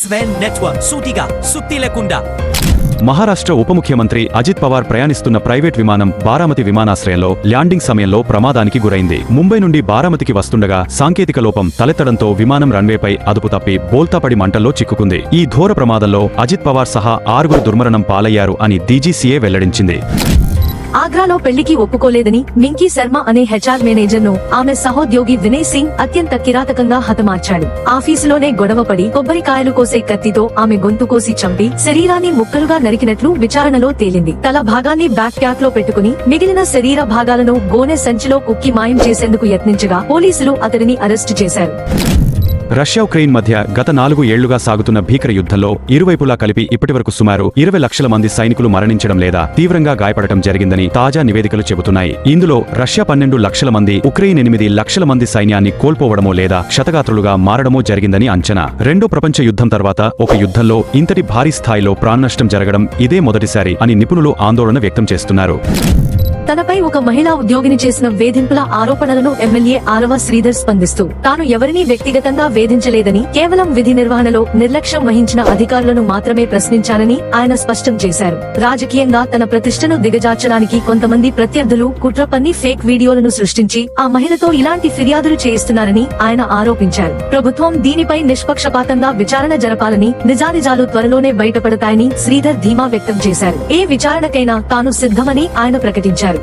స్వెన్ network సూటిగా సుత్తి లేకుండా మహారాష్ట్ర ఉప ముఖ్యమంత్రి అజిత్ పవార్ ప్రయాణిస్తున్న ప్రైవేట్ విమానం బారామతి విమానాశ్రయంలో ల్యాండింగ్ సమయంలో ప్రమాదానికి గురైంది. ముంబై నుండి బారామతికి వస్తుండగా సాంకేతిక లోపం తలెత్తడంతో విమానం రన్వేపై అదుపు తప్పి బోల్తాపడి మంటల్లో చిక్కుకుంది. ఈ ఘోర ప్రమాదంలో అజిత్ పవార్ సహా ఆరుగురు దుర్మరణం పాలయ్యారు అని డీజీసీఏ వెల్లడించింది. ఆగ్రాలో పెళ్ళికి ఒప్పుకోలేదని మింకీ శర్మ అనే హెచ్ఆర్ మేనేజర్ను ఆమె సహోద్యోగి వినయ్ సింగ్ అత్యంత కిరాతకంగా హతమార్చాడు. ఆఫీసులోనే గొడవపడి కొబ్బరికాయలు కోసే కత్తితో ఆమె గొంతు కోసి చంపి శరీరాన్ని ముక్కలుగా నరికినట్లు విచారణలో తేలింది. తల భాగాన్ని బ్యాక్ ప్యాక్లో పెట్టుకుని మిగిలిన శరీర భాగాలను గోనె సంచిలో కుక్కి మాయం చేసేందుకు యత్నించగా పోలీసులు అతడిని అరెస్టు చేశారు. రష్యా ఉక్రెయిన్ మధ్య గత నాలుగు ఏళ్ళుగా సాగుతున్న భీకర యుద్ధంలో ఇరువైపులా కలిపి ఇప్పటివరకు సుమారు ఇరవై లక్షల మంది సైనికులు మరణించడం లేదా తీవ్రంగా గాయపడటం జరిగిందని తాజా నివేదికలు చెబుతున్నాయి. ఇందులో రష్యా పన్నెండు లక్షల మంది ఉక్రెయిన్ ఎనిమిది లక్షల మంది సైన్యాన్ని కోల్పోవడమో లేదా క్షతగాత్రులుగా మారడమో జరిగిందని అంచనా. రెండో ప్రపంచ యుద్ధం తర్వాత ఒక యుద్ధంలో ఇంతటి భారీ స్థాయిలో ప్రాణనష్టం జరగడం ఇదే మొదటిసారి అని నిపుణులు ఆందోళన వ్యక్తం చేస్తున్నారు. తనపై ఒక మహిళా ఉద్యోగిని చేసిన వేధింపుల ఆరోపణలను ఎమ్మెల్యే ఆరవ శ్రీధర్ స్పందిస్తూ తాను ఎవరినీ వ్యక్తిగతంగా వేధించలేదని కేవలం విధి నిర్వహణలో నిర్లక్ష్యం వహించిన అధికారులను మాత్రమే ప్రశ్నించానని ఆయన స్పష్టం చేశారు. రాజకీయంగా తన ప్రతిష్టను దిగజార్చడానికి కొంతమంది ప్రత్యర్థులు కుట్ర పన్ని ఫేక్ వీడియోలను సృష్టించి ఆ మహిళతో ఇలాంటి ఫిర్యాదులు చేయిస్తున్నారని ఆయన ఆరోపించారు. ప్రభుత్వం దీనిపై నిష్పక్షపాతంగా విచారణ జరపాలని నిజానిజాలు త్వరలోనే బయటపడతాయని శ్రీధర్ ధీమా వ్యక్తం చేశారు. ఏ విచారణకైనా తాను సిద్ధమని ఆయన ప్రకటించారు.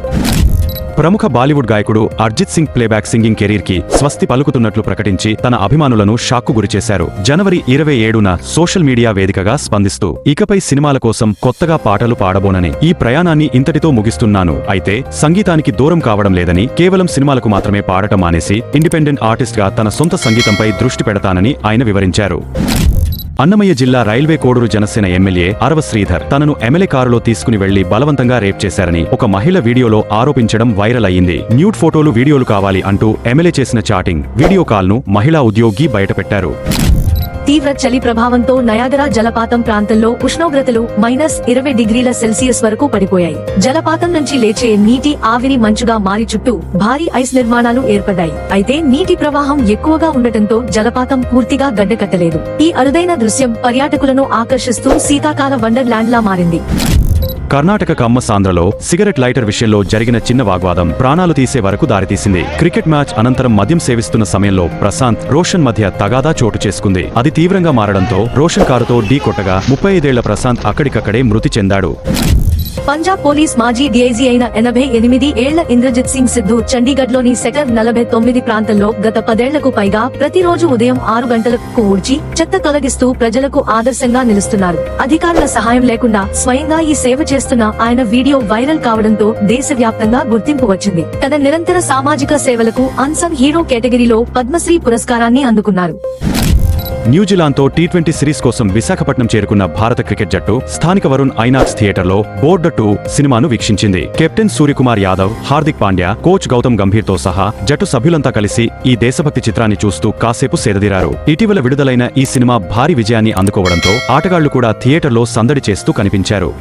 ప్రముఖ బాలీవుడ్ గాయకుడు అర్జిత్ సింగ్ ప్లేబ్యాక్ సింగింగ్ కెరీర్కి స్వస్తి పలుకుతున్నట్లు ప్రకటించి తన అభిమానులను షాక్కు గురిచేశారు. జనవరి ఇరవై ఏడున సోషల్ మీడియా వేదికగా స్పందిస్తూ ఇకపై సినిమాల కోసం కొత్తగా పాటలు పాడబోనని ఈ ప్రయాణాన్ని ఇంతటితో ముగిస్తున్నాను. అయితే సంగీతానికి దూరం కావడం లేదని కేవలం సినిమాలకు మాత్రమే పాడటం మానేసి ఇండిపెండెంట్ ఆర్టిస్ట్గా తన సొంత సంగీతంపై దృష్టి పెడతానని ఆయన వివరించారు. అన్నమయ్య జిల్లా రైల్వే కోడూరు జనసేన ఎమ్మెల్యే అరవ శ్రీధర్ తనను ఎమ్మెల్యే కారులో తీసుకుని వెళ్ళి బలవంతంగా రేప్ చేశారని ఒక మహిళ వీడియోలో ఆరోపించడం వైరల్ అయ్యింది. న్యూడ్ ఫోటోలు వీడియోలు కావాలి అంటూ ఎమ్మెల్యే చేసిన చాటింగ్ వీడియో కాల్ను మహిళా ఉద్యోగి బయటపెట్టారు. తీవ్ర చలి ప్రభావంతో నయాగరా జలపాతం ప్రాంతంలో ఉష్ణోగ్రతలు మైనస్ ఇరవై డిగ్రీల సెల్సియస్ వరకు పడిపోయాయి. జలపాతం నుంచి లేచే నీటి ఆవిరి మంచుగా మారి చుట్టూ భారీ ఐస్ నిర్మాణాలు ఏర్పడ్డాయి. అయితే నీటి ప్రవాహం ఎక్కువగా ఉండటంతో జలపాతం పూర్తిగా గడ్డకట్టలేదు. ఈ అరుదైన దృశ్యం పర్యాటకులను ఆకర్షిస్తూ శీతాకాల వండర్లాండ్ లా మారింది. కర్ణాటక కమ్మ సాంద్రలో సిగరెట్ లైటర్ విషయంలో జరిగిన చిన్న వాగ్వాదం ప్రాణాలు తీసే వరకు దారితీసింది. క్రికెట్ మ్యాచ్ అనంతరం మద్యం సేవిస్తున్న సమయంలో ప్రశాంత్ రోషన్ మధ్య తగాదా చోటు చేసుకుంది. అది తీవ్రంగా మారడంతో రోషన్ కారుతో ఢీ కొట్టగా ముప్పై ఐదేళ్ళ ప్రశాంత్ అక్కడికక్కడే మృతి చెందాడు. పంజాబ్ పోలీస్ మాజీ డీఐజీ అయిన ఎనభై ఎనిమిది ఏళ్ళ ఇంద్రజిత్ సింగ్ సిద్ధు చండీగఢ్లోని సెక్టర్ నలభై తొమ్మిది ప్రాంతంలో గత పదేళ్ళకు పైగా ప్రతిరోజు ఉదయం ఆరు గంటలకు ఊడ్చి చెత్త తొలగిస్తూ ప్రజలకు ఆదర్శంగా నిలుస్తున్నారు. అధికారుల సహాయం లేకుండా స్వయంగా ఈ సేవ చేస్తున్న ఆయన వీడియో వైరల్ కావడంతో దేశవ్యాప్తంగా గుర్తింపు వచ్చింది. తన నిరంతర సామాజిక సేవలకు అన్సంగ్ హీరో కేటగిరీలో పద్మశ్రీ పురస్కారాన్ని అందుకున్నారు. న్యూజిలాండ్తో టీ ట్వంటీ సిరీస్ కోసం విశాఖపట్నం చేరుకున్న భారత క్రికెట్ జట్టు స్థానిక వరుణ్ ఐనాక్స్ థియేటర్లో బోర్డ్ టూ సినిమాను వీక్షించింది. కెప్టెన్ సూర్యకుమార్ యాదవ్ హార్దిక్ పాండ్యా కోచ్ గౌతమ్ గంభీర్తో సహా జట్టు సభ్యులంతా కలిసి ఈ దేశభక్తి చిత్రాన్ని చూస్తూ కాసేపు సేదదీరారు ఇటీవల విడుదలైన ఈ సినిమా భారీ విజయాన్ని అందుకోవడంతో ఆటగాళ్ళు కూడా థియేటర్లో సందడి చేస్తూ కనిపించారు.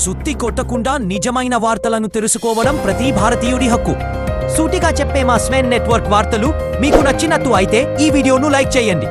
సుత్తి కొట్టకుండా నిజమైన వార్తలను తెలుసుకోవడం ప్రతి భారతీయుడి హక్కు. సూటిగా చెప్పే మా స్వెన్ నెట్వర్క్ వార్తలు మీకు నచ్చినట్టు అయితే ఈ వీడియోను లైక్ చేయండి.